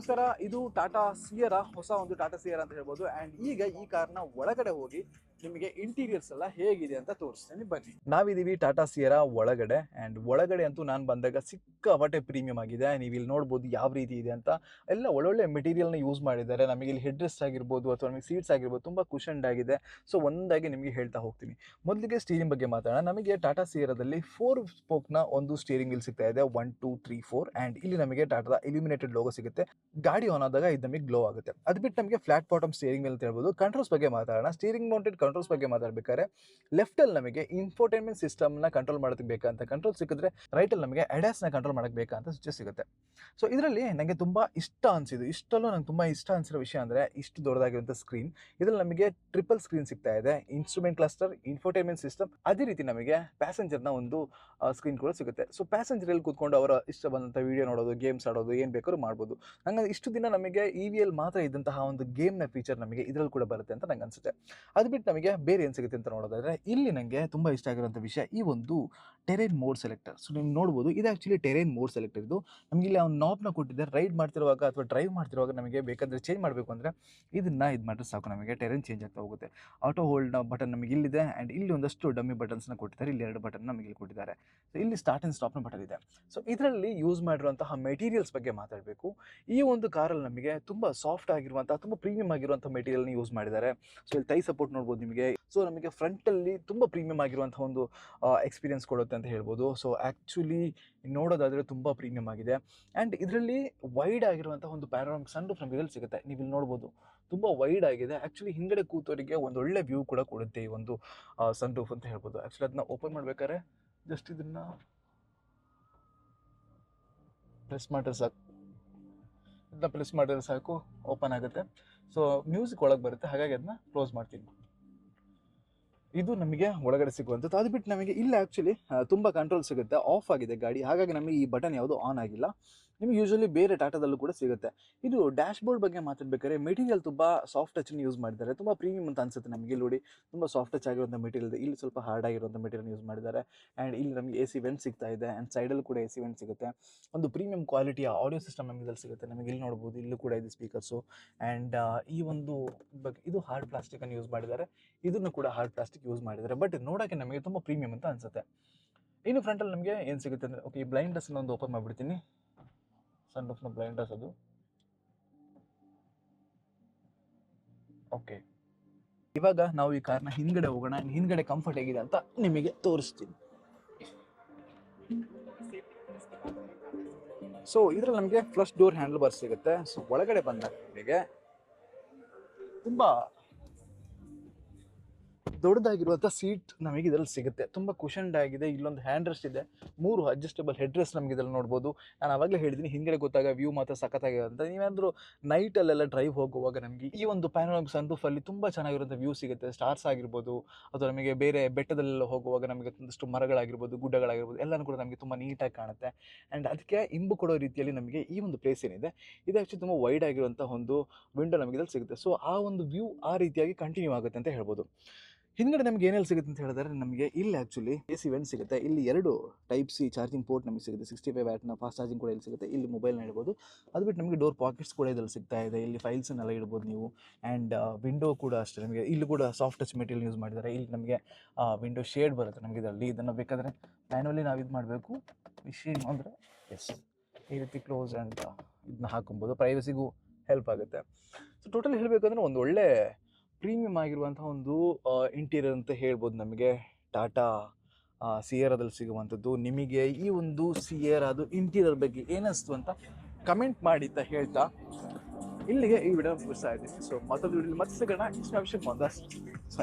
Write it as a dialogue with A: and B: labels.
A: ನಮಸ್ಕಾರ, ಇದು ಟಾಟಾ ಸಿಯರ, ಹೊಸ ಒಂದು ಟಾಟಾ ಸಿಯರ್ ಅಂತ ಹೇಳ್ಬೋದು. ಅಂಡ್ ಈಗ ಈ ಕಾರ್ನ ಒಳಗಡೆ ಹೋಗಿ ನಿಮಗೆ ಇಂಟೀರಿಯರ್ಸ್ ಎಲ್ಲ ಹೇಗಿದೆ ಅಂತ ತೋರಿಸ್ತೀನಿ. ಬನ್ನಿ. ನಾವಿದೀವಿ ಟಾಟಾ ಸಿಯರ ಒಳಗಡೆ ಅಂಡ್ ಒಳಗಡೆ ಅಂತೂ ನಾನು ಬಂದಾಗ ಸಿಕ್ಕ ಸಿಕ್ಕಾಪಟ್ಟೆ ಪ್ರೀಮಿಯಂ ಆಗಿದೆ. ನೀವು ಇಲ್ಲಿ ನೋಡ್ಬೋದು ಯಾವ ರೀತಿ ಇದೆ ಅಂತ. ಎಲ್ಲ ಒಳ್ಳೊಳ್ಳೆ ಮೆಟೀರಿಯಲ್ನ ಯೂಸ್ ಮಾಡಿದ್ದಾರೆ. ನಮಗೆ ಇಲ್ಲಿ ಹೆಡ್ ರೆಸ್ಟ್ ಆಗಿರ್ಬೋದು ಅಥವಾ ನಮಗೆ ಸೀಟ್ಸ್ ಆಗಿರ್ಬೋದು ತುಂಬ ಕುಷನ್ಡ್ ಆಗಿದೆ. ಸೊ ಒಂದಾಗಿ ನಿಮಗೆ ಹೇಳ್ತಾ ಹೋಗ್ತೀನಿ. ಮೊದಲಿಗೆ ಸ್ಟೀರಿಂಗ್ ಬಗ್ಗೆ ಮಾತಾಡೋಣ. ನಮಗೆ ಟಾಟಾ ಸಿಯರದಲ್ಲಿ ಫೋರ್ ಸ್ಪೋಕ್ನ ಒಂದು ಸ್ಟೀರಿಂಗ್ ಇಲ್ಲಿ ಸಿಗ್ತಾ ಇದೆ. One two three four and ಇಲ್ಲಿ ನಮಗೆ ಟಾಟಾದ ಇಲ್ಯುಮಿನೇಟೆಡ್ ಲೋಗೋ ಸಿಗುತ್ತೆ. ಗಾಡಿ ಆನ್ ಆದಾಗ ಇದು ನಮಗೆ ಗ್ಲೋ ಆಗುತ್ತೆ. ಅದು ಬಿಟ್ಟು ನಮಗೆ ಫ್ಲಾಟ್ ಬಾಟಮ್ ಸ್ಟೀರಿಂಗ್ ಮೇಲೆ ಹೇಳ್ಬೋದು. ಕಂಟ್ರೋಲ್ಸ್ ಬಗ್ಗೆ ಮಾತಾಡೋಣ. ಸ್ಟೀರಿಂಗ್ ಮೌಂಟೆಡ್ ಕಂಟ್ರೋಲ್ಸ್ ಬಗ್ಗೆ ಮಾತಾಡಬೇಕಾದ್ರೆ ಲೆಫ್ಟಲ್ಲಿ ನಮಗೆ ಇನ್ಫೋಟೈನ್ಮೆಂಟ್ ಸಿಸ್ಟಮ್ನ ಕಂಟ್ರೋಲ್ ಮಾಡೋದಕ್ಕೆ ಬೇಕಂತ ಕಂಟ್ರೋಲ್ ಸಿಕ್ಕಿದ್ರೆ ರೈಟಲ್ಲಿ ನಮಗೆ ಅಡ್ಯಾಸ್ನ ಕಂಟ್ರೋಲ್ ಮಾಡೋಕ್ಕೆ ಬೇಕಂತ ಸ್ವಿಚ್ ಸಿಗುತ್ತೆ. ಸೊ ಇದರಲ್ಲಿ ನನಗೆ ತುಂಬ ಇಷ್ಟ ಅನಿಸಿದ್ದು, ಇಷ್ಟಲ್ಲೂ ನಂಗೆ ತುಂಬ ಇಷ್ಟ ಅನಿಸಿರೋ ವಿಷಯ ಅಂದರೆ, ಇಷ್ಟು ದೊಡ್ಡದಾಗಿರುವಂಥ ಸ್ಕ್ರೀನ್ ಇದರಲ್ಲಿ ನಮಗೆ ಟ್ರಿಪಲ್ ಸ್ಕ್ರೀನ್ ಸಿಗ್ತಾ ಇದೆ ಇನ್ಸ್ಟ್ರೂಮೆಂಟ್ ಕ್ಲಸ್ಟರ್ ಇನ್ಫೋಟೈನ್ಮೆಂಟ್ ಸಿಸ್ಟಮ್ ಅದೇ ರೀತಿ ನಮಗೆ ಪ್ಯಾಸೆಂಜರ್ನ ಒಂದು ಸ್ಕ್ರೀನ್ ಕೂಡ ಸಿಗುತ್ತೆ. ಸೊ ಪ್ಯಾಸೆಂಜರಲ್ಲಿ ಕೂತ್ಕೊಂಡು ಅವರ ಇಷ್ಟ ಬಂದಂಥ ವಿಡಿಯೋ ನೋಡೋದು ಗೇಮ್ಸ್ ಆಡೋದು, ಏನು ಬೇಕಾದ್ರೂ ಮಾಡ್ಬೋದು. ನಂಗೆ ಇಷ್ಟು ದಿನ ನಮಗೆ ಇ ವಿ ಎಲ್ ಮಾತ್ರ ಇದ್ದಂತಹ ಒಂದು ಗೇಮ್ನ ಫೀಚರ್ ನಮಗೆ ಇದರಲ್ಲಿ ಕೂಡ ಬರುತ್ತೆ ಅಂತ ನಂಗೆ ಅನಿಸುತ್ತೆ ಅದು ಬಿಟ್ಟು ನಮಗೆ ಬೇರೆ ಏನು ಸಿಗುತ್ತೆ ಅಂತ ನೋಡೋದಾದ್ರೆ ಇಲ್ಲಿ ನನಗೆ ತುಂಬ ಇಷ್ಟ ಆಗಿರುವಂಥ ವಿಷಯ ಈ ಒಂದು ಟೆರೇನ್ ಮೋಡ್ ಸೆಲೆಕ್ಟರ್ ಸೊ ನೀವು ನೋಡ್ಬೋದು, ಇದು ಆ್ಯಕ್ಚುಲಿ ಟೆರೇನ್ ಮೋಡ್ ಸೆಲೆಕ್ಟರ್ ಇದು. ನಮಗೆ ಇಲ್ಲಿ ಅವ್ನು ನಾಬ್ನ ಕೊಟ್ಟಿದ್ದಾರೆ ರೈಡ್ ಮಾಡ್ತಿರುವಾಗ ಅಥವಾ ಡ್ರೈವ್ ಮಾಡ್ತಿರುವಾಗ ನಮಗೆ ಬೇಕಾದರೆ ಚೇಂಜ್ ಮಾಡಬೇಕು ಅಂದರೆ ಇದನ್ನು ಇದು ಮಾಡಿದ್ರೆ ಸಾಕು, ನಮಗೆ ಟೆರೇನ್ ಚೇಂಜ್ ಆಗ್ತಾ ಹೋಗುತ್ತೆ. ಆಟೋ ಹೋಲ್ಡ್ನ ಬಟನ್ ನಮಗೆ ಇಲ್ಲಿದೆ ಆ್ಯಂಡ್ ಇಲ್ಲಿ ಒಂದಷ್ಟು ಡಮ್ಮಿ ಬಟನ್ಸ್ನ ಕೊಟ್ಟಿದ್ದಾರೆ, ಇಲ್ಲಿ ಎರಡು ಬಟನ್ ನಮಗೆ ಇಲ್ಲಿ ಕೊಟ್ಟಿದ್ದಾರೆ. ಸೊ ಇಲ್ಲಿ ಸ್ಟಾರ್ಟ್ ಆ್ಯಂಡ್ ಸ್ಟಾಪ್ನ ಬಟನ್ ಇದೆ. ಸೊ ಇದರಲ್ಲಿ ಯೂಸ್ ಮಾಡಿರುವಂತಹ ಮೆಟೀರಿಯಲ್ಸ್ ಬಗ್ಗೆ ಮಾತಾಡಬೇಕು. ಈ ಒಂದು ಕಾರಲ್ಲಿ ನಮಗೆ ತುಂಬ ಸಾಫ್ಟ್ ಆಗಿರುವಂತಹ, ತುಂಬ ಪ್ರೀಮಿಯಂ ಆಗಿರುವಂಥ ಮೆಟೀರಿಯಲ್ನ ಯೂಸ್ ಮಾಡಿದ್ದಾರೆ. ಸೊ ಇಲ್ಲಿ ತೈ ಸಪೋರ್ಟ್ ನೋಡ್ಬೋದು ನಿಮಗೆ. ಸೊ ನಮಗೆ ಫ್ರಂಟಲ್ಲಿ ತುಂಬ ಪ್ರೀಮಿಯಂ ಆಗಿರುವಂಥ ಒಂದು ಎಕ್ಸ್ಪೀರಿಯನ್ಸ್ ಕೊಡುತ್ತೆ ಅಂತ ಹೇಳ್ಬೋದು. ಸೊ ಆ್ಯಕ್ಚುಲಿ ನೋಡೋದಾದರೆ ತುಂಬ ಪ್ರೀಮಿಯಮ್ ಆಗಿದೆ. ಆ್ಯಂಡ್ ಇದರಲ್ಲಿ ವೈಡ್ ಆಗಿರುವಂಥ ಒಂದು ಪ್ಯಾನೋರಾಮಿಕ್ ರೂಫ್ ನಮಗೆ ಇದರಲ್ಲಿ ಸಿಗುತ್ತೆ. ನೀವು ಇಲ್ಲಿ ನೋಡ್ಬೋದು. ತುಂಬ ವೈಡ್ ಆಗಿದೆ. ಆ್ಯಕ್ಚುಲಿ ಹಿಂಗಡೆ ಕೂತೋರಿಗೆ ಒಂದು ಒಳ್ಳೆ ವ್ಯೂ ಕೂಡ ಕೊಡುತ್ತೆ ಈ ಒಂದು ಸನ್ ರೂಫ್ ಅಂತ ಹೇಳ್ಬೋದು. ಆ್ಯಕ್ಚುಲಿ ಅದನ್ನ ಓಪನ್ ಮಾಡ್ಬೇಕಾದ್ರೆ ಜಸ್ಟ್ ಇದನ್ನ ಪ್ರೆಸ್ ಮಾಡಿದ್ರೆ ಸಾಕು. ಇದನ್ನ ಪ್ರೆಸ್ ಮಾಡಿದ್ರೆ ಸಾಕು. ಓಪನ್ ಆಗುತ್ತೆ. ಸೊ ಮ್ಯೂಸಿಕ್ ಒಳಗೆ ಬರುತ್ತೆ. ಹಾಗಾಗಿ ಅದನ್ನ ಕ್ಲೋಸ್ ಮಾಡ್ತೀನಿ. ಇದು ನಮಗೆ ಒಳಗಡೆ ಸಿಗುವಂಥದ್ದು. ಅದು ಬಿಟ್ಟು ನಮಗೆ ಇಲ್ಲಿ ಆ್ಯಕ್ಚುಲಿ ತುಂಬ ಕಂಟ್ರೋಲ್ ಸಿಗುತ್ತೆ. ಆಫ್ ಆಗಿದೆ ಗಾಡಿ. ಹಾಗಾಗಿ ನಮಗೆ ಈ ಬಟನ್ ಯಾವುದು ಆನ್ ಆಗಿಲ್ಲ. ನಿಮಗೆ ಯೂಶಲಿ ಬೇರೆ ಟಾಟಾದಲ್ಲೂ ಕೂಡ ಸಿಗುತ್ತೆ. ಇದು ಡ್ಯಾಶ್ ಬೋರ್ಡ್ ಬಗ್ಗೆ ಮಾತಾಡ್ಬೇಕಾದ್ರೆ ಮೆಟೀರಿಯಲ್ ತುಂಬ ಸಾಫ್ಟ್ ಟಚ್ ಯೂಸ್ ಮಾಡಿದ್ದಾರೆ. ತುಂಬ ಪ್ರೀಮಿಯಂ ಅಂತ ಅನ್ಸುತ್ತೆ ನಮಗೆ. ಇಲ್ಲಿ ನೋಡಿ, ತುಂಬ ಸಾಫ್ಟ್ ಟಚ್ ಆಗಿರುವಂಥ ಮೆಟೀರಿಯಲ್ ಇದೆ. ಇಲ್ಲಿ ಸ್ವಲ್ಪ ಹಾರ್ಡ್ ಆಗಿರುವಂಥ ಮೆಟೀರಿಯಲ್ ಯೂಸ್ ಮಾಡಿದ್ದಾರೆ. ಆ್ಯಂಡ್ ಇಲ್ಲಿ ನಮಗೆ ಎ ಸಿ ವೆಂಟ್ ಸಿಗ್ತಾ ಇದೆ. ಆ್ಯಂಡ್ ಸೈಡಲ್ಲೂ ಕೂಡ ಎ ಸಿ ವೆಂಟ್ ಸಿಗುತ್ತೆ. ಒಂದು ಪ್ರೀಮಿಯಂ ಕ್ವಾಲಿಟಿಯ ಆಡಿಯೋ ಸಿಸ್ಟಮ್ ನಮಗೆ ಇದ್ರಲ್ಲಿ ಸಿಗುತ್ತೆ. ನಮಗೆ ಇಲ್ಲಿ ನೋಡ್ಬೋದು, ಇಲ್ಲೂ ಕೂಡ ಇದೆ ಸ್ಪೀಕರ್ಸು ಆ್ಯಂಡ್ ಈ ಒಂದು ಬಗ್ಗೆ ಇದು ಹಾರ್ಡ್ ಪ್ಲಾಸ್ಟಿಕನ್ನು ಯೂಸ್ ಮಾಡಿದ್ದಾರೆ. ಇದನ್ನು ಕೂಡ ಹಾರ್ಡ್ ಪ್ಲಾಸ್ಟಿಕ್ ಯೂಸ್ ಮಾಡಿದ್ದಾರೆ. ಬಟ್ ನೋಡೋಕ್ಕೆ ನಮಗೆ ತುಂಬ ಪ್ರೀಮಿಯಂ ಅಂತ ಅನ್ಸುತ್ತೆ. ಇನ್ನು ಫ್ರಂಟಲ್ಲಿ ನಮಗೆ ಏನು ಸಿಗುತ್ತೆ ಅಂದರೆ ಓಕೆ ಈ ಬ್ಲೈಂಡಸ್ನ ಒಂದು ಓಪನ್ ಮಾಡಿಬಿಡ್ತೀನಿ. ಸನ್ ರೂಫ್ನ ಬ್ಲೈಂಡಸ್ ಅದು ಓಕೆ ಇವಾಗ ನಾವು ಈ ಕಾರ್ನ ಹಿಂದ್ಗಡೆ ಹೋಗೋಣ. ಹಿಂದ್ಗಡೆ ಕಂಫರ್ಟ್ ಹೇಗಿದೆ ಅಂತ ನಿಮಗೆ ತೋರಿಸ್ತೀನಿ. ಸೊ ಇದ್ರಲ್ಲಿ ನಮಗೆ ಫ್ಲಶ್ ಡೋರ್ ಹ್ಯಾಂಡಲ್ ಬರ್ ಸಿಗುತ್ತೆ. ಸೊ ಒಳಗಡೆ ಬಂದಾಗ ನಿಮಗೆ ತುಂಬಾ ದೊಡ್ಡದಾಗಿರುವಂಥ ಸೀಟ್ ನಮಗೆ ಇದರಲ್ಲಿ ಸಿಗುತ್ತೆ. ತುಂಬ ಕುಷನ್ಡ್ ಆಗಿದೆ. ಇಲ್ಲೊಂದು ಹ್ಯಾಂಡ್ ರೆಸ್ಟ್ ಇದೆ. ಮೂರು ಅಡ್ಜಸ್ಟಬಲ್ ಹೆಡ್ ರೆಸ್ಟ್ ನಮಗೆ ಇದರಲ್ಲಿ ನೋಡ್ಬೋದು. ನಾನು ಆವಾಗಲೇ ಹೇಳಿದ್ದೀನಿ ಹಿಂದ್ಗಡೆ ಗೊತ್ತಾಗ ವ್ಯೂ ಮಾತ್ರ ಸಖತ್ತಾಗಿರುತ್ತೆ ನೀವೇನಾದರೂ ನೈಟಲ್ಲೆಲ್ಲ ಡ್ರೈವ್ ಹೋಗುವಾಗ ನಮಗೆ ಈ ಒಂದು ಪ್ಯಾನೋರಾಮಿಕ್ ಸನ್ರೂಫಲ್ಲಿ ತುಂಬ ಚೆನ್ನಾಗಿರುವಂಥ ವ್ಯೂ ಸಿಗುತ್ತೆ. ಸ್ಟಾರ್ಸ್ ಆಗಿರ್ಬೋದು, ಅಥವಾ ನಮಗೆ ಬೇರೆ ಬೆಟ್ಟದಲ್ಲೆಲ್ಲ ಹೋಗುವಾಗ ನಮಗೆ ಒಂದಷ್ಟು ಮರಗಳಾಗಿರ್ಬೋದು, ಗುಡ್ಡಗಳಾಗಿರ್ಬೋದು, ಎಲ್ಲನೂ ಕೂಡ ನಮಗೆ ತುಂಬ ನೀಟಾಗಿ ಕಾಣುತ್ತೆ. ಆ್ಯಂಡ್ ಅದಕ್ಕೆ ಇಂಬು ಕೊಡೋ ರೀತಿಯಲ್ಲಿ ನಮಗೆ ಈ ಒಂದು ಪ್ಲೇಸ್ ಏನಿದೆ, ಇದು ಆ್ಯಕ್ಚುಲಿ ತುಂಬ ವೈಡ್ ಆಗಿರುವಂಥ ಒಂದು ವಿಂಡೋ ನಮಗೆ ಇದರಲ್ಲಿ ಸಿಗುತ್ತೆ. ಸೊ ಆ ಒಂದು ವ್ಯೂ ಆ ರೀತಿಯಾಗಿ ಕಂಟಿನ್ಯೂ ಆಗುತ್ತೆ ಅಂತ ಹೇಳ್ಬೋದು. ಹಿಂದ್ಗಡೆ ನಮಗೆ ಏನೆಲ್ಲ ಸಿಗುತ್ತೆ ಅಂತ ಹೇಳಿದ್ರೆ ನಮಗೆ ಇಲ್ಲಿ ಆ್ಯಕ್ಚುಲಿ ಎ ಸಿ ವೆಂಟ್ ಸಿಗುತ್ತೆ. ಇಲ್ಲಿ ಎರಡು ಟೈಪ್ ಸಿ ಚಾರ್ಜಿಂಗ್ ಪೋರ್ಟ್ ನಮಗೆ ಸಿಗುತ್ತೆ. ಸಿಕ್ಸ್ಟಿ ಫೈವ್ ವ್ಯಾಟ್ನ ಫಾಸ್ಟ್ ಚಾರ್ಜಿಂಗ್ ಕೂಡ ಇಲ್ಲಿ ಸಿಗುತ್ತೆ. ಇಲ್ಲಿ ಮೊಬೈಲ್ನ ಇಡ್ಬೋದು ಅದು ಬಿಟ್ಟು ನಮಗೆ ಡೋರ್ ಪಾಕೆಟ್ಸ್ ಕೂಡ ಇದರಲ್ಲಿ ಸಿಗ್ತಾ ಇದೆ. ಇಲ್ಲಿ ಫೈಲ್ಸನ್ನೆಲ್ಲ ಇಡ್ಬೋದು ನೀವು. ಆ್ಯಂಡ್ ವಿಂಡೋ ಕೂಡ ಅಷ್ಟೇ. ನಮಗೆ ಇಲ್ಲಿ ಕೂಡ ಸಾಫ್ಟ್ ಟಚ್ ಮೆಟೀರಿಯಲ್ ಯೂಸ್ ಮಾಡಿದ್ದಾರೆ. ಇಲ್ಲಿ ನಮಗೆ ವಿಂಡೋ ಶೇಡ್ ಬರುತ್ತೆ ನಮಗೆ ಇದರಲ್ಲಿ. ಇದನ್ನು ಬೇಕಾದರೆ ಮ್ಯಾನುವಲಿ ನಾವು ಇದು ಮಾಡಬೇಕು. ಮಿಷಿನ್ ಅಂದರೆ ಎಸ್ ಈ ರೀತಿ ಕ್ಲೋಸ್ ಆ್ಯಂಡ್ ಇದನ್ನ ಹಾಕೊಬೋದು ಪ್ರೈವಸಿಗೂ ಹೆಲ್ಪ್ ಆಗುತ್ತೆ. ಸೊ ಟೋಟಲ್ ಹೇಳಬೇಕಂದ್ರೆ ಒಂದು ಒಳ್ಳೆ ಪ್ರೀಮಿಯಮ್ ಆಗಿರುವಂಥ ಒಂದು ಇಂಟೀರಿಯರ್ ಅಂತ ಹೇಳ್ಬೋದು ನಮಗೆ. ಟಾಟಾ ಸಿಯರಾದಲ್ಲಿ ಸಿಗುವಂಥದ್ದು. ನಿಮಗೆ ಈ ಒಂದು ಸಿಯರಾದು ಇಂಟೀರಿಯರ್ ಬಗ್ಗೆ ಏನಿಸ್ತು ಅಂತ ಕಮೆಂಟ್ ಮಾಡಿ ಅಂತ ಹೇಳ್ತಾ ಇಲ್ಲಿಗೆ ಈ ವಿಡಿಯೋ ಮುಗಿಸ್ತಾ ಇದ್ದೀನಿ. ಸೊ ಮತ್ತೊಂದು ವಿಡಿಯೋ ಮತ್ತೆ ಸಿಗೋಣ. ಇಷ್ಟ ವಿಷಯ ಒಂದಷ್ಟು ಸೊ